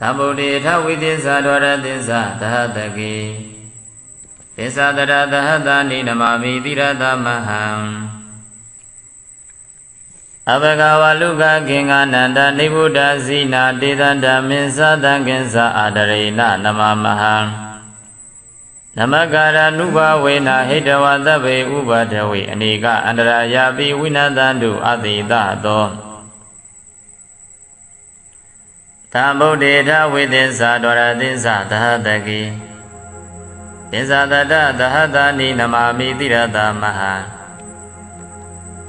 သမ္ဗုဒ္ဓေထဝိသစ္စာဒဝရသစ္စာသဟတကေသစ္စာတရသဟတနိနမမိတိရသမဟံအဘဂဝလုကခေင္ကနန္တနိဗ္ဗုဒ္ဓဇိနာတေသန္တမင်းသသံကိသအာဒရေနနမမဟံနမကာရနုဘဝေနဟိတဝသဗ္ဗေဥပဒဝေအနေကအန္တရာယာပိဝိနတန္တုအတိတသော သံဗုဒ္ဓေထဝိသစ္စာဒဝရသစ္စာသဟတကိသစ္စာတတသဟတနိနမမိတိရတမဟံ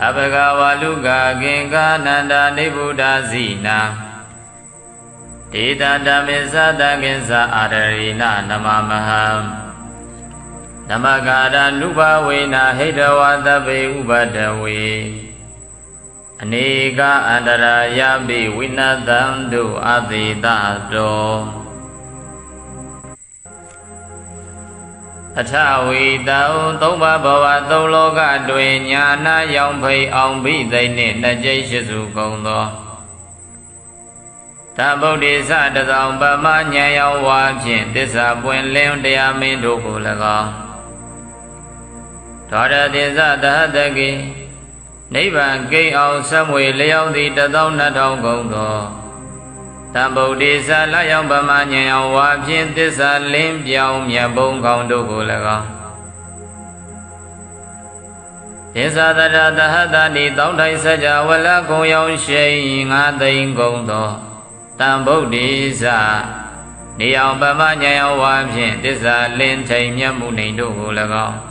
အဘဂဝလုကကင်္ကာနန္ဒာနိဗ္ဗုဒ္ဓဇိနာဒေတတမေသတကိသအာရရိနနမမဟံနမကာရနုဘဝေနဟိတဝသဗ္ဗေဥပဒဝေ အနေကအန္တရာယပိဝိနတံတုအတိတတောအထဝီတံသုံးပါးဘဝသုံးလောကတွင်ညာနာရောင်ဖိအောင်ဘိသိနှင့်နှစ်ကျိတ်ရှိစုကုန်သောသဗုဒ္ဓိသတသောပမဉာဏ်ရောင်ဝါဖြင့်သစ္စာပွင့်လင်းတရားမင်းတို့ကို၎င်းသောရတိသသဟတကိ နိဗ္ဗာန်ဂိမ်းအောင်ဆက်မွေလျောင်းသည်တသောနှစ်ထောင်ကုန်သောတံဗုဒ္ဓေသလယောင်ပမဉ္ဇဉ်အောင်ဝါဖြင့်သစ္စာလင်းပြောင်းမြတ်ဘုံကောင်းတို့ကို၎င်းသစ္စာတရတဟတနိတောင်းထိုင်စကြဝလကုံရောင်ရှိန်ငါသိမ့်ကုန်သောတံဗုဒ္ဓေသနေအောင်ပမဉ္ဇဉ်အောင်ဝါဖြင့်သစ္စာလင်းထိန်မြတ်မှုနေတို့ကို၎င်း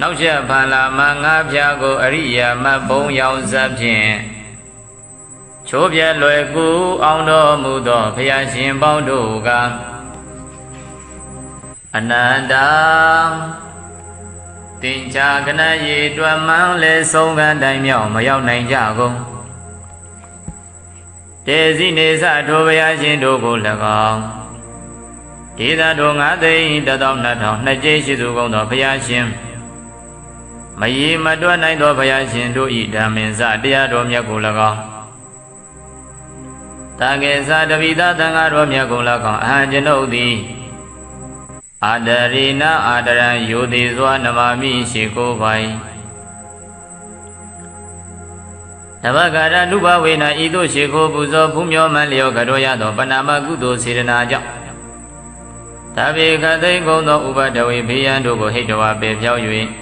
နောက်ချက်ဖန်လာမငါးဖြာကိုအရိယာမဘုံရောင်စပ်ဖြင့်ချိုးပြဲလွယ်ကူအောင်တော်မူသောဘုရားရှင်ပေါင်းတို့ကအနန္တတင်ချာကနရေတွမ်းမှန်းလဲဆုံးကန်တိုင်မြောက်မရောက်နိုင်ကြကုန်တေစီနေစထိုဘုရားရှင်တို့ကို၎င်းဒေသတို့ငါသိတသောနှစ်ထောင်နှစ်ကျိရှိသူကုန်သောဘုရားရှင် မရေမတွက်နိုင်သောဘုရားရှင်တို့ဤဓမ္မင်္စတရားတော်မြတ်ကို၎င်းတာကေသတပိသသံဃာတော်မြတ်ကို၎င်းအဟံကျွန်ုပ်သည်အာဒရိနာအာဒရံယောတိစွာနမမိရှိကိုပိုင်နဘဂရနုဘဝေနဤသို့ရှိခိုးပူဇော်ဖူးမြော်မှန်လျောကတော်ရသောပဏာမကုသိုလ်စေရနာကြောင့်တပိခသိကုံသောဥပဒဝေဘေးရန်တို့ကိုဟိတဝါပေဖြောက်၍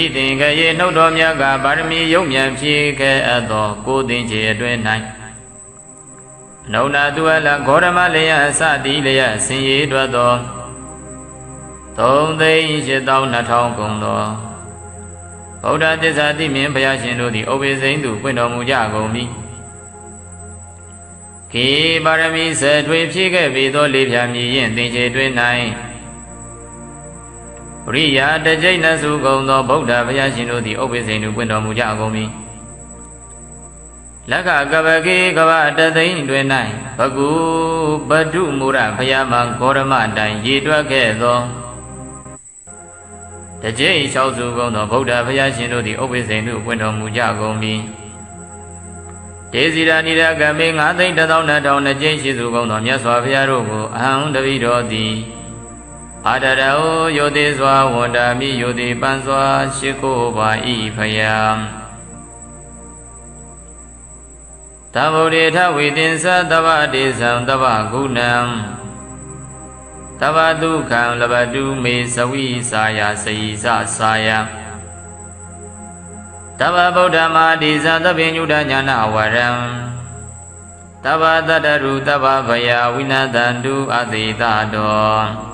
ဤသင်္ကရေနှုတ်တော်မြတ်ကပါရမီယုံမြန်ဖြည့်ခဲ့အပ်သောကိုသင်္ချေအတွင်း၌အနုနာသူအလဂေါရမလျအစတိလျဆင်ရည်တွက်သောသုံးသိန်း၈တောင်းနှစ်ထောင်ကုန်သောဗုဒ္ဓသစ္စာတိမြင်ဘုရားရှင်တို့သည်ဥပ္ပေစိန်သူပွင့်တော်မူကြကုန်ပြီခေပါရမီဆယ်ထွေဖြည့်ခဲ့ပြီးသောလေးဖြာမြည်ရင်သင်္ချေတွင်၌ ပရိယာတကြိတ်နစုကုံသောဗုဒ္ဓဘုရားရှင်တို့သည်ဥပ္ပစေနုပွင့်တော်မူကြကုန်ပြီလက္ခကပကေကဗတသိန်းတွင်၌ဘကုပတုမူရဖယားမဂေါရမတိုင်ရည်တွက်ခဲ့သောတကြိမ်လျှောက်စုကုန်သောဗုဒ္ဓဘုရားရှင်တို့သည်ဥပ္ပိစိန်တို့ပွင့်တော်မူကြကုန်ပြီဒေဇီရာနိရကမေငါသိန်းတစ်သောင်းနှစ်ထောင်နှစ်ကျင်းရှိစုကုန်သောမြတ်စွာဘုရားတို့ကိုအဟံတပိတော်သည် အာတရဟုယောတိစွာဝန္တာမိယောတိပန်းစွာရှိခိုးပါဤဖယားသဗ္ဗုဒ္ဓေထဝိတင်္စသဗ္ဗတေဇံသဗ္ဗဂုဏံသဗ္ဗဒုက္ခံလဘတုမေသဝိစာယစေယစစာယတဗ္ဗဗုဒ္ဓမာတိဇံသဗ္ဗညုတညာနာဝရံတဗ္ဗတတ္တရုတဗ္ဗဗယဝိနတန္တုအတိတတော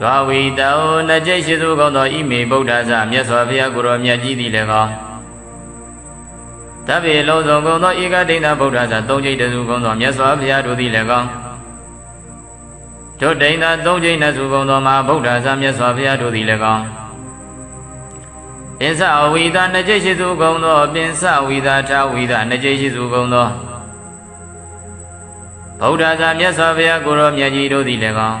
ဒွာဝိတံဩနကြိတ်ရှိစုကုန်သောဣမေဗုဒ္ဓဇမြတ်စွာဘုရားကိုယ်တော်မြတ်ကြီးသည်လည်းကောတဗ္ဗေလုံးစုံကုန်သောဧကဒိဋ္ဌဗုဒ္ဓဇသုံးကြိတ်တစုကုန်သောမြတ်စွာဘုရားတို့သည်လည်းကောတို့ဒိန်သာသုံးချိန်နဲ့စုကုန်သောမှာဗုဒ္ဓဇာမြတ်စွာဘုရားတို့သည်လည်းကောင်းပင်စဝိသာနှစ်ကျိရှိစုကုန်သောပင်စဝိသာထဝိသာနှစ်ကျိရှိစုကုန်သောဗုဒ္ဓဇာမြတ်စွာဘုရားကိုရောမြတ်ကြီးတို့သည်လည်းကောင်း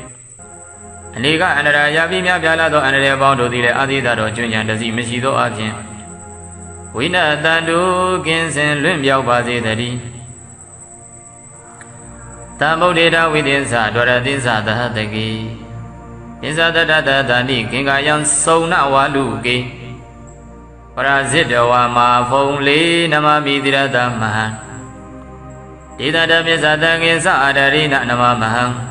အနေကအန္တရာယာပိမြပြလာသောအန္တရာယ်ပေါင်းတို့သည်လည်းအာသီသတော်ကျွဉ္ဉံတစီမရှိသောအပြင်ဝိနတန္တုကင်းစင်လွင့်မြောက်ပါစေတည်းတံဗုဒ္ဓေတဝိသင်္သဒဝရသင်္သသဟတကိပစ္ဆတတတတဏိကင်္ကာယံစုံနဝါလူကေပရာဇိတဝါမာဖုံလေးနမမိတိရတမဟံဒေသတပိသတံကိသအာဒရိနနမမဟံ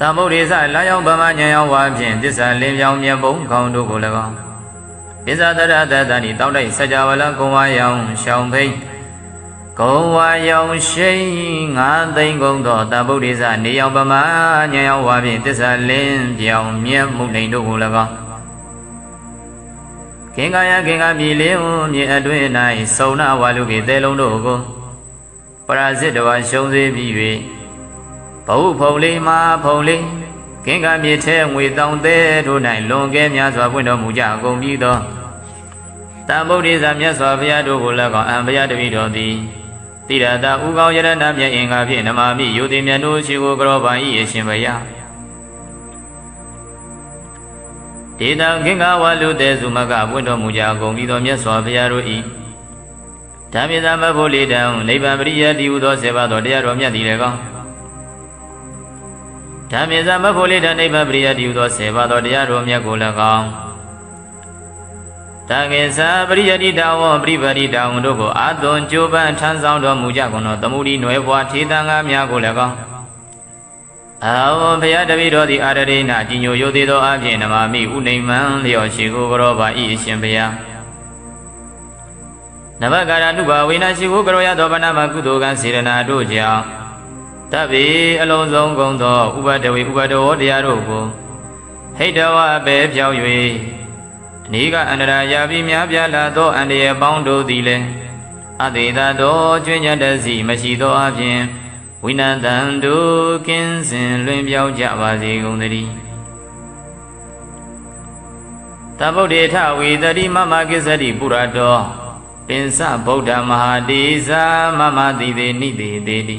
တမုဒ္ဒေသလာရောက်ဗမညံရောက်ဝါဖြင့်တစ္ဆာလင်းပြောင်းမြတ်ဘုံခေါင်းတို့ကို၎င်းပစ္ဆတရတတဏိတောက်တိုက်စကြဝဠာကုံဝါရောင်ရှောင်းဖိတ်ကုံဝါရောင်ရှိန်ငါးသိန်းကုန်သောတဗုဒ္ဓေသနေရောက်ဗမညံရောက်ဝါဖြင့်တစ္ဆာလင်းပြောင်းမြတ်မှုန်တို့ကို၎င်းခင်ကာယခင်ကာပြည်လင်းမြေအတွင်း၌စုံနာဝါလူကေတဲလုံးတို့ကိုပရာဇစ်တဝါရှုံးစေပြီး၍ ဘဝဖုံလေးမှာဖုံလေးခင်ကာမြေထဲငွေတောင်သေးတို့၌လွန်ကဲများစွာပွင့်တော်မူကြကုန်ပြီးသောတံဗုဒ္ဓေသာမြတ်စွာဘုရားတို့ကိုလည်းကောင်းအံဘုရားတပည့်တော်သည်တိရတာဥကောင်းယရဏမြတ်အင်္ဂါဖြင့်နမာမိယုတိမြတ်တို့ရှိကိုကြောပါ၏အရှင်ဘုရားဒေတံခင်္ဃဝလူတေစုမကပွင့်တော်မူကြကုန်ပြီးသောမြတ်စွာဘုရားတို့၏ဓမ္မသမဖို့လေတံနိဗ္ဗာန်ပရိယတိဟုသောဆေပါသောတရားတော်မြတ်သည်လည်းကောင်း ဓမ္မသမဖို့လေတံနိဗ္ဗာန်ပရိယတိဟုသောဆေပါသောတရားတော်မြတ်ကိုလည်းကောင်းတံကေသပရိယတိတာဝပရိပတိတာဝတို့ကိုအာသွန်ကြိုးပမ်းထမ်းဆောင်တော်မူကြကုန်သောသမုဒိနွယ်ဘွားထေတံငါများကိုလည်းကောင်းအာဝဘုရားတပည့်တော်သည်အာရရိနာကြီးညိုရိုသေးသောအဖြစ်နမမိဥနေမံလျော်ရှိကိုကြောပါဤအရှင်ဘုရားနဘကာရနုဘဝိနာရှိကိုကြောရသောဗနာမကုသိုလ်ကံစေရနာတို့ကြောင့် တဗ္ဗေအလုံးစုံကုန်သောဥပဒဝေဥပဒဝတရားတို့ကိုဟိတဝပဲဖြောင်း၍အနိကအန္တရာယာပြီးများပြားလာသောအန္တရာယ်ပေါင်းတို့သည်လည်းအတေသာသောကျွင်းညတစီမရှိသောအပြင်ဝိနတံတို့ကင်းစင်လွင်ပြောင်းကြပါစေကုန်သတည်းတဗုဒ္ဓေထဝေတတိမမကိစ္စတိပုရတောပင်စဗုဒ္ဓမဟာတိဇာမမတိတေနိတေတေတိ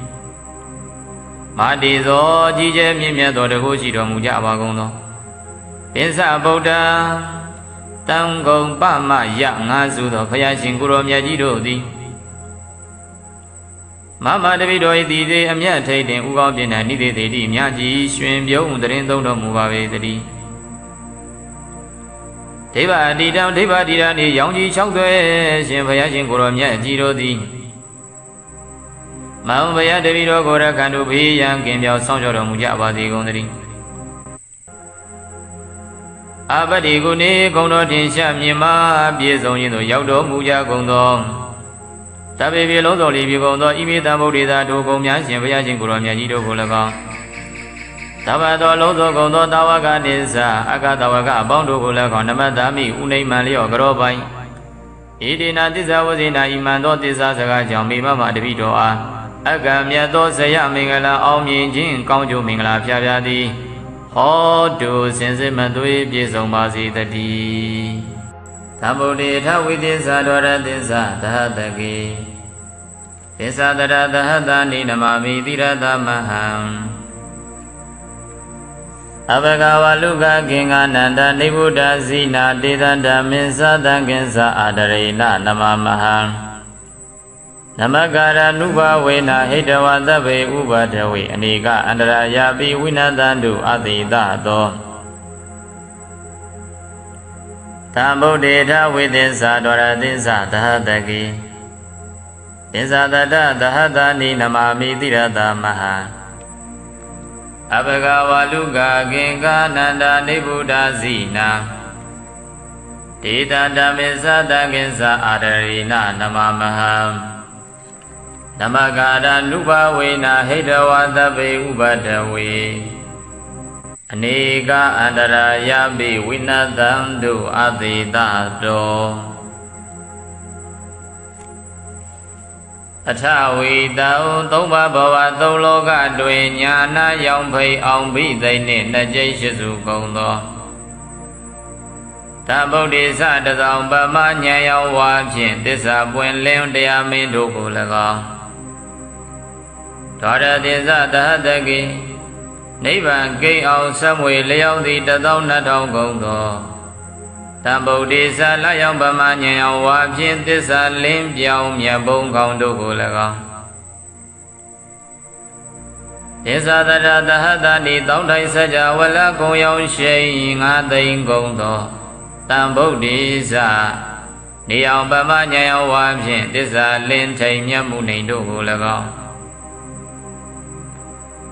မာတိဇောကြီးကျယ်မြင့်မြတ်သောတကုရှိတော်မူကြပါကုန်သောပိစဗုဒ္ဓတံကုံပမယငါစုသောဘုရားရှင်ကိုရောမြတ်ကြီးတို့သည်မမတပိတော်ဤတည်သေးအမျက်ထိတ်တင်ဥကောင်းပြင်းတဲ့နိသေးသေးတိမြတ်ကြီးရွှင်ပြုံးတရင်သုံးတော်မူပါပေတည်းဒိဗ္ဗအတိတံဒိဗ္ဗတိရနေရောင်ကြီး၆သွဲရှင်ဘုရားရှင်ကိုရောမြတ်ကြီးတို့သည် မောင်ဘုရားတပည့်တော်ကိုရခန္တုဘေးရန်ကင်ပြောင်းဆောင်ကြောတော်မူကြပါစေကုန်သတည်းအပတိကုနေကုံတော်ထင်ရှားမြင်မာပြည့်စုံခြင်းသို့ရောက်တော်မူကြကုန်သောတပေပြေလုံးစုံလီပြေကုန်သောဣမိတံဗုဒ္ဓေသာတို့ကုံများရှင်ဘုရားရှင်ကိုရောမြတ်ကြီးတို့ကို၎င်းသဗ္ဗသောလုံးစုံကုန်သောတာဝကနိစ္စအကတဝကအပေါင်းတို့ကို၎င်းနမတ္တမိဥနိမံလျော့ကြောပိုင်ဣတိနာသစ္စာဝဇိနာဣမံသောသစ္စာစကားကြောင့်မိမမတပိတော်အား အကံမြတ်သောဇယမင်္ဂလာအောင်မြင်ခြင်းကောင်းကျိုးမင်္ဂလာဖျားဖျားသည်ဟောတုစင်စစ်မသွေးပြည့်စုံပါစေတည်းသမ္ဗုဒ္ဓေထဝိသစ္စာဒဝရသစ္စာသဟတကေသစ္စာတရသဟတနိနမမိတိရသမဟံအဘဂဝလုကကင်္ဂနန္တနိဗ္ဗုဒ္ဓဇိနာတေသန္တမင်းသတံကင်္စအာဒရေနနမမဟံ နမကာရနုဘဝေနဟိတဝသဗ္ဗေဥပဒဝေအနေကအန္တရာယာပိဝိနတန္တုအတိတသောသံဗုဒ္ဓေထဝိသစ္စာဒရသစ္စာသဟတကိသစ္စာတတသဟတနိနမမိတိရတမဟာအဘဂဝလူကကင်္ဂနန္ဒနိဗ္ဗုဒ္ဓဇိနာဒေတာဓမ္မေသတကိသအာရရိနနမမဟံ နမကာရနုဘဝေနဟိတဝသဗ္ဗေဥပဒဝေအနေကအန္တရာယပိဝိနသံတုအသေတတောအထဝီတောသုံးပါးဘဝသုံးလောကတွင်ညာနာရောင်ဖိအောင်ဘိသိနှင့်နှစ်ကျိတ်ရှိစုကုန်သောသဗုဒ္ဓိသတသောပမဉာဏ်ရောဝါဖြင့်သစ္စာပွင့်လင်းတရားမင်းတို့ကို၎င်း ဒေါရတိသသဟတကိနိဗ္ဗာန်ဂိမ်းအောင်ဆက်မွေလျောင်းသည်တသောနှစ်ထောင်ကုန်သောတံဗုဒ္ဓိသလယောင်ပမဉာဏ်ရောဝါဖြင့်သစ္စာလင်းပြောင်းမြတ်ဘုံကောင်းတို့ကို၎င်းဒေသတရသဟတနိတောင်းတိုင်းစကြဝလကုံရောင်ရှိန်ငါသိမ့်ကုန်သောတံဗုဒ္ဓိသနေအောင်ပမဉာဏ်ရောဝါဖြင့်သစ္စာလင်းထိန်မြတ်မှုနေတို့ကို၎င်း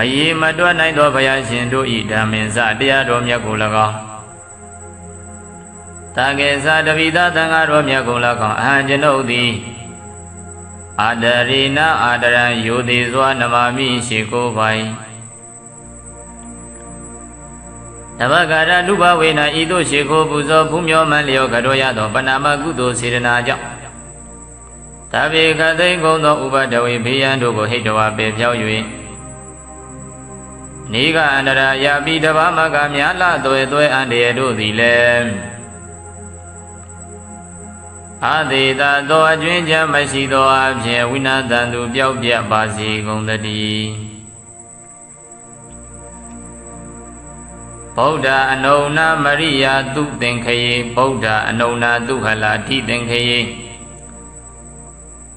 မရေမတွက်နိုင်သောဘုရားရှင်တို့ဤဓမ္မင်စတရားတော်မြတ်ကို၎င်းတာကေသတပိသသံဃာတော်မြတ်ကို၎င်းအဟံကျွန်ုပ်သည်အာဒရိနာအာဒရံယိုတိစွာနမမိရှိကိုပိုင်နဘဂရနုဘဝေနဤသို့ရှိခိုးပူဇော်ဖူးမြော်မှန်လျောကတော်ရသောပဏာမကုသိုလ်စေရနာကြောင့်တဗေခသိကုံသောဥပဒဝေဘေးရန်တို့ကိုဟိတဝါပေဖြောက်၍ နေကအန္တရာယာပိတဘာမကမြာလသွဲသွဲအန္တရာတို့သည်လည်းအာသေတာသောအကျွင်းချမ်းမရှိသောအဖြစ်ဝိနာတန်သူပျောက်ပြတ်ပါစေကုန်သတည်းဗုဒ္ဓအနုဏမရိယာသူသင်္ခယေဗုဒ္ဓအနုဏသူဟလာတိသင်္ခယေ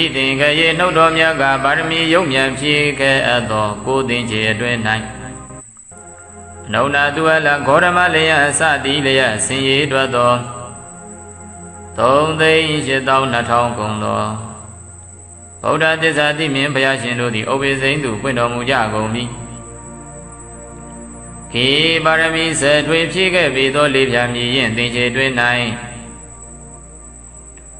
ဤသင်္ကရေနှုတ်တော်မြတ်ကပါရမီယုံမြန်ဖြည့်ခဲ့အပ်သောကိုသင်္ချေအတွင်း၌နုံနာသူအလဂေါရမလျအစတိလျဆင်ရည်တွက်သောသုံးသိန်း8200ကုန်သောဗုဒ္ဓသစ္စာတိမြင်ဘုရားရှင်တို့သည်ဥပ္ပေစိန်သူပွင့်တော်မူကြကုန်ပြီခေပါရမီဆယ်ထွေဖြည့်ခဲ့ပြီးသောလေးဖြာမြည်ရင်သင်္ချေတွင်၌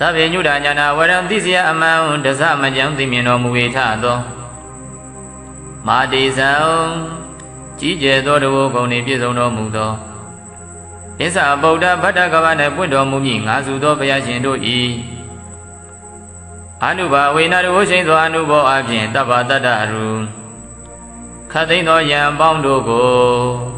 သဗ္ဗညုဒညာနာဝရံသိစရာအမှန်တဇမကြံသိမြင်တော်မူ၏ထသောမာတိဇံကြီးကျယ်သောတဘောကုံနှင့်ပြည့်စုံတော်မူသောဣစ္ဆာဗုဒ္ဓဗတ္တကဗနှင့်ပွင့်တော်မူမည်ငါစုသောဘုရားရှင်တို့၏အနုဘာဝေနတဝရှိန်သောအနုဘောအဖြင့်တပ္ပတတ္တရူခတ်သိမ်းသောယံပေါင်းတို့ကို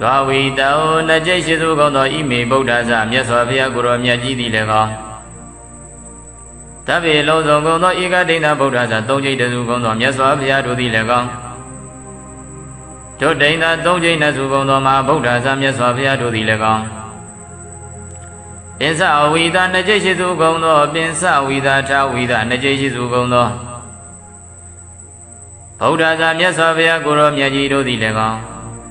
ဒွာဝိတံဩနှကျိတ်ရှိသူကုံသောဣမေဗုဒ္ဓဇမြတ်စွာဘုရားကိုယ်တော်မြတ်ကြီးသည်လည်းကောတဗ္ဗေလုံးစုံကုံသောဧကဒိဋ္ဌဗုဒ္ဓဇသုံးကျိတ်တစုကုံသောမြတ်စွာဘုရားတို့သည်လည်းကောဒုဒိဋ္ဌသုံးကျိတ်နစုကုံသောမဟာဗုဒ္ဓဇမြတ်စွာဘုရားတို့သည်လည်းကောပင်စဝိတာနှစ်ကျိတ်ရှိသူကုံသောပင်စဝိတာထဝိတာနှစ်ကျိတ်ရှိသူကုံသောဗုဒ္ဓဇာမြတ်စွာဘုရားကိုရောမြတ်ကြီးတို့သည်လည်းကောင်း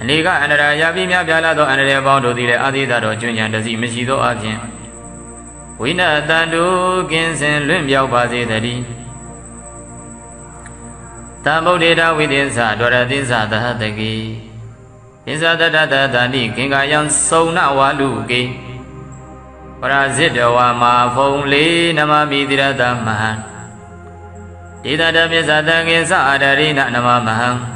အနေကအန္တရာယာပိမြပြလာသောအန္တရာယ်ပေါင်းတို့သည်လည်းအာသီသတော်ကျွဉ္ဉံတစီမရှိသောအပြင်ဝိနတန်တုကင်းစင်လွင့်မြောက်ပါစေတည်းတံဗုဒ္ဓေတဝိသင်္သဒဝရသင်္သသဟတကိသင်္သတတတတဏိကင်္ကာယံစုံနဝါလူကေပရာဇိတဝါမာဖုံလေးနမမိတိရတမဟံဒေသတပိသတံငင်္စအာဒရိနနမမဟံ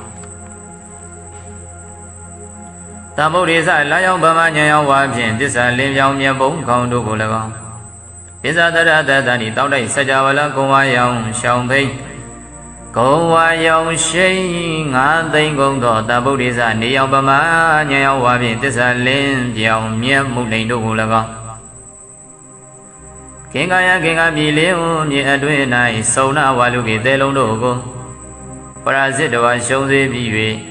တမ္ဗုဒ္ဓေသလာယောင်ဗမဉဏ်ယောင်ဝါဖြင့်တစ္ဆာလင်းပြောင်မြတ်ဘုံခေါင်းတို့ကို၎င်းပစ္ဆတရတတဏိတောက်တိုက်စကြဝဠာကုံဝါယောင်ရှောင်းဖိတ်ကုံဝါယောင်ရှိန်ငါသိမ့်ကုန်သောတမ္ဗုဒ္ဓေသနေယောင်ဗမဉဏ်ယောင်ဝါဖြင့်တစ္ဆာလင်းပြောင်မြတ်မှုလိန်တို့ကို၎င်းကင်္ကာယကင်္ကာပြည်လေးဟုမြေအတွင်း၌စုံနာဝါလူကေတဲလုံးတို့ကိုပရာဇစ်တော်ရှုံးစေပြီး၍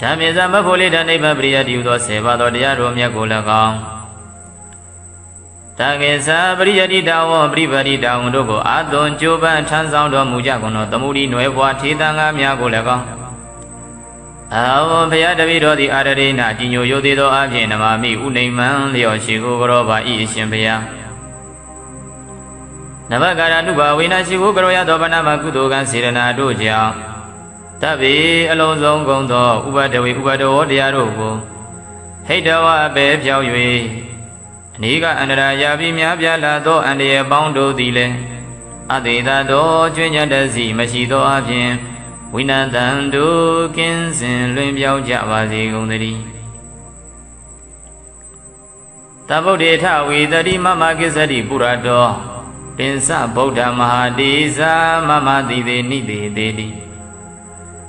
ဓမ္မသမဖို့လေတံနိဗ္ဗာန်ပရိယတိဟုသောဆေပါတော်တရားတော်မြတ်ကိုလည်းကောင်းတကေသာပရိယတိတာဝပရိပတိတာဝတို့ကိုအာသွန်ကြိုးပမ်းထမ်းဆောင်တော်မူကြကုန်သောသမုဒိနွယ်ဘွားထေသံဃာများကိုလည်းကောင်းအာဝဘုရားတပည့်တော်သည်အာရရိနာကြီးညိုရိုသေးသောအဖြစ်နမမိဥနေမံလျော်ရှိကိုကြောပါဤအရှင်ဘုရားနဘကာရနုဘဝိနာရှိကိုကြောရသောဗနာမကုသိုလ်ကံစေရနာတို့ကြောင့် တဗ္ဗေအလုံးစုံကုန်သောဥပဒဝေဥပဒဝတရားတို့ကိုဟိတဝအပေဖြောင်း၍အနည်းကအန္တရာယာပြီးများပြားလာသောအန္တရာယ်ပေါင်းတို့သည်လည်းအတေသာသောကျွင်းညတစီမရှိသောအပြင်ဝိနတံတို့ကင်းစင်လွင်ပြောင်းကြပါစေကုန်သတည်းတဗုဒ္ဓေထဝေတတိမမကိစ္စတိပုရတောပင်စဗုဒ္ဓမဟာတိဇာမမတိသေးနိတိသေးတိ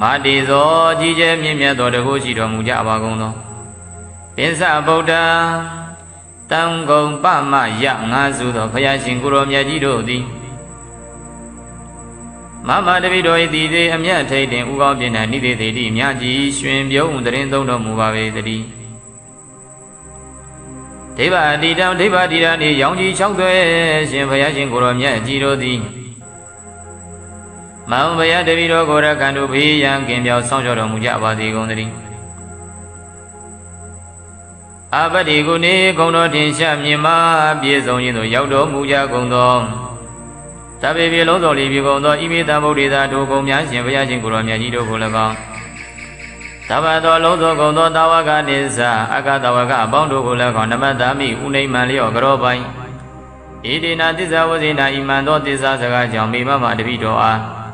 မာတိဇောကြီးကျယ်မြင့်မြတ်သောတကုရှိတော်မူကြပါကုန်သောပင်စဗုဒ္ဓတံကုံပမယငါစုသောဘုရားရှင်ကိုရောမြတ်ကြီးတို့သည်မမတပိတော်၏တည်သေးအမျက်ထိတ်တင်ဥကောင်းပြင်းတဲ့နိသေသေးတိမြတ်ကြီးရွှင်ပြုံးတရင်သုံးတော်မူပါပေတည်းဒိဗ္ဗအတိတံဒိဗ္ဗတိရဏီရောင်ကြီး၆သွဲရှင်ဘုရားရှင်ကိုရောမြတ်ကြီးတို့သည် မောင်ဘုရားတပည့်တော်ကိုရကံတို့ဖေးရန်ကင်ပြောင်းဆောင်ကြောတော်မူကြပါစေကုန်သတည်းအပတိကုနေဂုံတော်ထင်ရှားမြင်မာပြည့်စုံခြင်းသို့ရောက်တော်မူကြကုန်သောတပေပြေလုံးတော်လီပြေကုန်သောဣမိတံဗုဒ္ဓေသာတို့ကုံများရှင်ဘုရားရှင်ကိုရောမြတ်ကြီးတို့ကို၎င်းသဗ္ဗသောလုံးသောကုံသောတာဝကနိစ္စအကတဝကအပေါင်းတို့ကို၎င်းနမတ္တမိဥနိမ့်မှန်လျော့ကြောပိုင်ဣတိနာသစ္စာဝဇိနာဣမံသောသစ္စာစကားကြောင့်မိမမတပိတော်အား